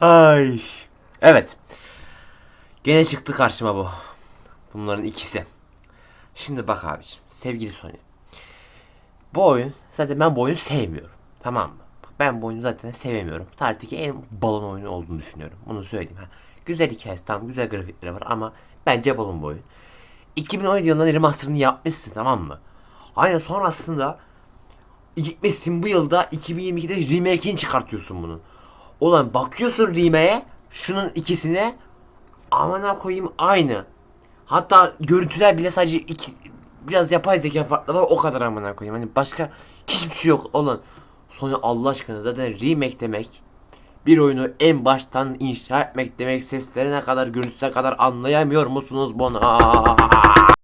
Ay. Evet. Gene çıktı karşıma bu. Bunların ikisi. Şimdi bak abiciğim. Sevgili Sony. Bu oyun zaten ben bu oyunu sevmiyorum. Tamam mı? Ben bu oyunu zaten sevemiyorum. Tarihteki en balon oyunu olduğunu düşünüyorum. Bunu söyleyeyim. Ha. Güzel hikayesi tamam güzel grafikleri var ama bence balon bu oyun. 2017 yılında remasterını yapmışsın tamam mı? Aynen sonrasında gitmişsin bu yılda 2022'de remake'ini çıkartıyorsun bunun. Ulan bakıyorsun remake'e şunun ikisine amına koyayım aynı. Hatta görüntüler bile sadece iki biraz yapay zeka farklı var o kadar amına koyayım. Hani başka hiçbir şey yok olan. Sonra Allah aşkına zaten remake demek bir oyunu en baştan inşa etmek demek seslerine kadar görüntüsüne kadar anlayamıyor musunuz bunu?